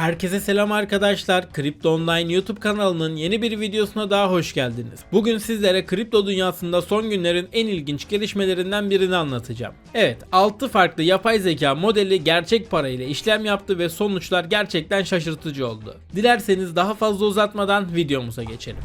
Herkese selam arkadaşlar. Kripto Online YouTube kanalının yeni bir videosuna daha hoş geldiniz. Bugün sizlere kripto dünyasında son günlerin en ilginç gelişmelerinden birini anlatacağım. Evet, 6 farklı yapay zeka modeli gerçek parayla işlem yaptı ve sonuçlar gerçekten şaşırtıcı oldu. Dilerseniz daha fazla uzatmadan videomuza geçelim.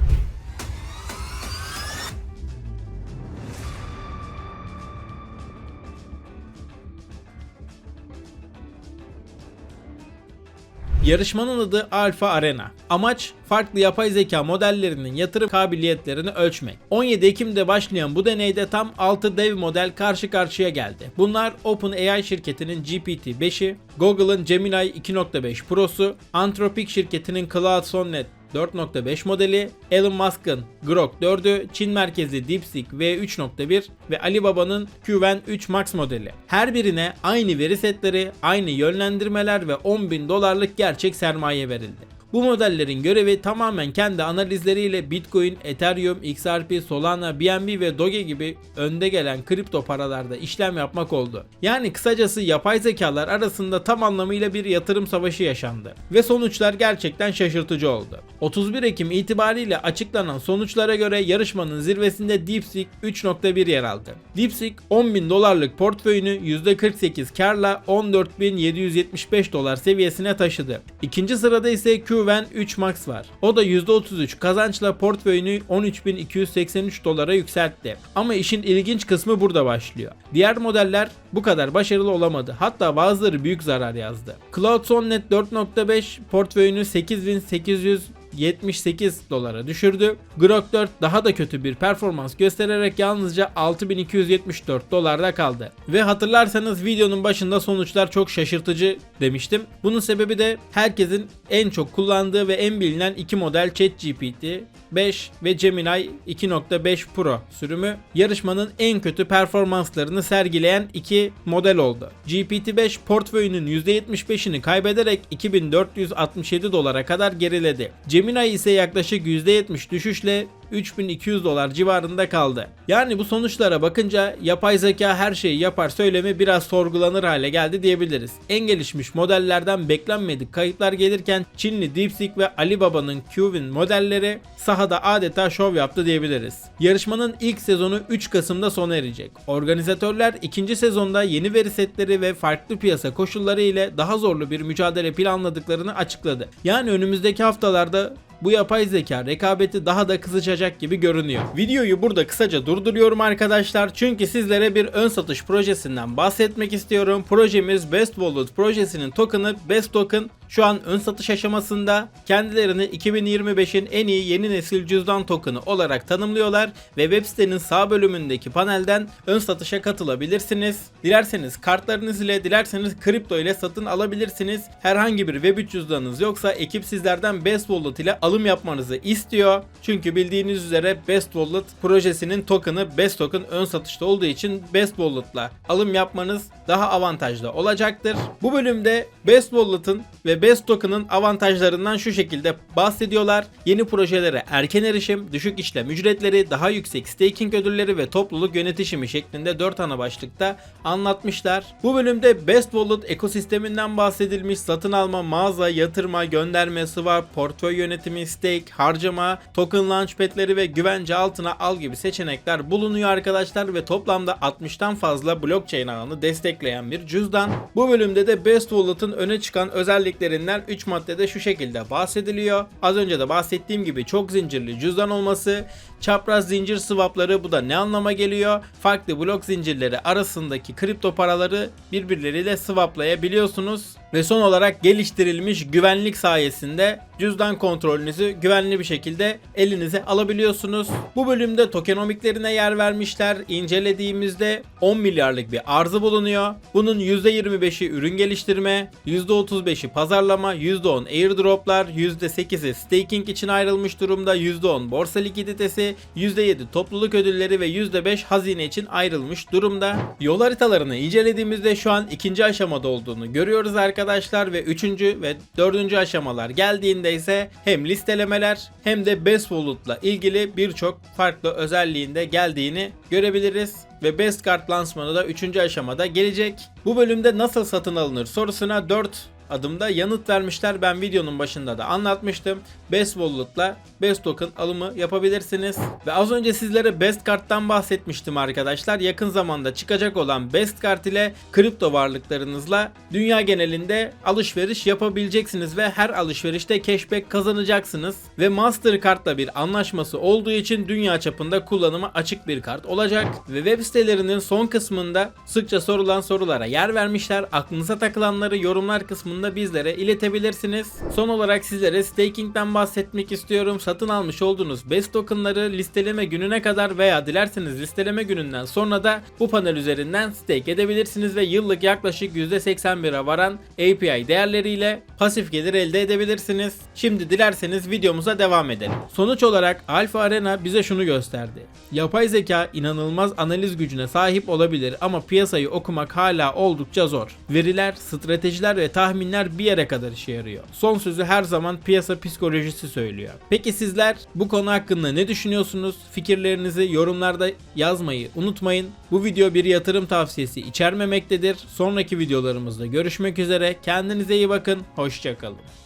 Yarışmanın adı Alpha Arena. Amaç farklı yapay zeka modellerinin yatırım kabiliyetlerini ölçmek. 17 Ekim'de başlayan bu deneyde tam 6 dev model karşı karşıya geldi. Bunlar OpenAI şirketinin GPT-5'i, Google'ın Gemini 2.5 Pro'su, Anthropic şirketinin Claude Sonnet 4.5 modeli, Elon Musk'ın Grok 4'ü, Çin merkezli DeepSeek V3.1 ve Alibaba'nın Qwen 3 Max modeli. Her birine aynı veri setleri, aynı yönlendirmeler ve 10.000 dolarlık gerçek sermaye verildi. Bu modellerin görevi tamamen kendi analizleriyle Bitcoin, Ethereum, XRP, Solana, BNB ve Doge gibi önde gelen kripto paralarda işlem yapmak oldu. Yani kısacası yapay zekalar arasında tam anlamıyla bir yatırım savaşı yaşandı. Ve sonuçlar gerçekten şaşırtıcı oldu. 31 Ekim itibariyle açıklanan sonuçlara göre yarışmanın zirvesinde DeepSeek 3.1 yer aldı. DeepSeek 10.000 dolarlık portföyünü %48 karla 14.775 dolar seviyesine taşıdı. İkinci sırada ise Qwen 3 Max var. O da %33 kazançla portföyünü 13.283 dolara yükseltti. Ama işin ilginç kısmı burada başlıyor. Diğer modeller bu kadar başarılı olamadı. Hatta bazıları büyük zarar yazdı. Cloud Sonnet 4.5 portföyünü 8800 78 dolara düşürdü. Grok 4 daha da kötü bir performans göstererek yalnızca 6274 dolarda kaldı. Ve hatırlarsanız videonun başında sonuçlar çok şaşırtıcı demiştim. Bunun sebebi de herkesin en çok kullandığı ve en bilinen iki model ChatGPT 5 ve Gemini 2.5 Pro sürümü yarışmanın en kötü performanslarını sergileyen iki model oldu. GPT-5 portföyünün %75'ini kaybederek 2467 dolara kadar geriledi. Gemini ise yaklaşık %70 düşüşle 3200 dolar civarında kaldı. Yani bu sonuçlara bakınca yapay zeka her şeyi yapar söylemi biraz sorgulanır hale geldi diyebiliriz. En gelişmiş modellerden beklenmedik kayıtlar gelirken Çinli DeepSeek ve Alibaba'nın Qwen modelleri sahada adeta şov yaptı diyebiliriz. Yarışmanın ilk sezonu 3 Kasım'da sona erecek. Organizatörler ikinci sezonda yeni veri setleri ve farklı piyasa koşulları ile daha zorlu bir mücadele planladıklarını açıkladı. Yani önümüzdeki haftalarda bu yapay zeka rekabeti daha da kızacak gibi görünüyor. Videoyu burada kısaca durduruyorum arkadaşlar çünkü sizlere bir ön satış projesinden bahsetmek istiyorum. Projemiz Best Wallet projesinin token'ı Best Token şu an ön satış aşamasında kendilerini 2025'in en iyi yeni nesil cüzdan token'ı olarak tanımlıyorlar ve web sitenin sağ bölümündeki panelden ön satışa katılabilirsiniz. Dilerseniz kartlarınız ile dilerseniz kripto ile satın alabilirsiniz. Herhangi bir web cüzdanınız yoksa ekip sizlerden Best Wallet ile alım yapmanızı istiyor. Çünkü bildiğiniz üzere Best Wallet projesinin token'ı Best Token ön satışta olduğu için Best Wallet'la alım yapmanız daha avantajlı olacaktır. Bu bölümde Best Wallet'ın ve Best Token'ın avantajlarından şu şekilde bahsediyorlar. Yeni projelere erken erişim, düşük işlem ücretleri, daha yüksek staking ödülleri ve topluluk yönetişimi şeklinde 4 ana başlıkta anlatmışlar. Bu bölümde Best Wallet ekosisteminden bahsedilmiş satın alma, mağaza, yatırma, gönderme, swap, portföy yönetimi, stake, harcama, token launchpad'leri ve güvence altına al gibi seçenekler bulunuyor arkadaşlar ve toplamda 60'tan fazla blockchain ağını destekleyen bir cüzdan. Bu bölümde de Best Wallet'ın öne çıkan özelliklerinden 3 maddede şu şekilde bahsediliyor. Az önce de bahsettiğim gibi çok zincirli cüzdan olması, çapraz zincir swapları bu da ne anlama geliyor? Farklı blok zincirleri arasındaki kripto paraları birbirleriyle swaplayabiliyorsunuz. Ve son olarak geliştirilmiş güvenlik sayesinde cüzdan kontrolünüzü güvenli bir şekilde elinize alabiliyorsunuz. Bu bölümde tokenomiklerine yer vermişler. İncelediğimizde 10 milyarlık bir arzı bulunuyor. Bunun %25'i ürün geliştirme, %35'i pazarlama, %10 airdroplar, %8'i staking için ayrılmış durumda, %10 borsa likiditesi, %7 topluluk ödülleri ve %5 hazine için ayrılmış durumda. Yol haritalarını incelediğimizde şu an ikinci aşamada olduğunu görüyoruz arkadaşlar ve üçüncü ve dördüncü aşamalar geldiğinde ise hem listelemeler hem de Best Wallet'la ilgili birçok farklı özelliğinde geldiğini görebiliriz ve Best Card lansmanı da 3. aşamada gelecek. Bu bölümde nasıl satın alınır sorusuna 4 adımda yanıt vermişler. Ben videonun başında da anlatmıştım. Best Wallet'la Best Token alımı yapabilirsiniz. Ve az önce sizlere Best Kart'tan bahsetmiştim arkadaşlar. Yakın zamanda çıkacak olan Best Kart ile kripto varlıklarınızla dünya genelinde alışveriş yapabileceksiniz ve her alışverişte cashback kazanacaksınız. Ve Mastercard'la bir anlaşması olduğu için dünya çapında kullanıma açık bir kart olacak. Ve web sitelerinin son kısmında sıkça sorulan sorulara yer vermişler. Aklınıza takılanları yorumlar kısmında bizlere iletebilirsiniz. Son olarak sizlere staking'den bahsetmek istiyorum. Satın almış olduğunuz Best tokenları listeleme gününe kadar veya dilerseniz listeleme gününden sonra da bu panel üzerinden stake edebilirsiniz ve yıllık yaklaşık %81'e varan API değerleriyle pasif gelir elde edebilirsiniz. Şimdi dilerseniz videomuza devam edelim. Sonuç olarak Alpha Arena bize şunu gösterdi. Yapay zeka inanılmaz analiz gücüne sahip olabilir ama piyasayı okumak hala oldukça zor. Veriler, stratejiler ve tahminler bir yere kadar işe yarıyor. Son sözü her zaman piyasa psikolojisi söylüyor. Peki sizler bu konu hakkında ne düşünüyorsunuz? Fikirlerinizi yorumlarda yazmayı unutmayın. Bu video bir yatırım tavsiyesi içermemektedir. Sonraki videolarımızda görüşmek üzere. Kendinize iyi bakın. Hoşçakalın.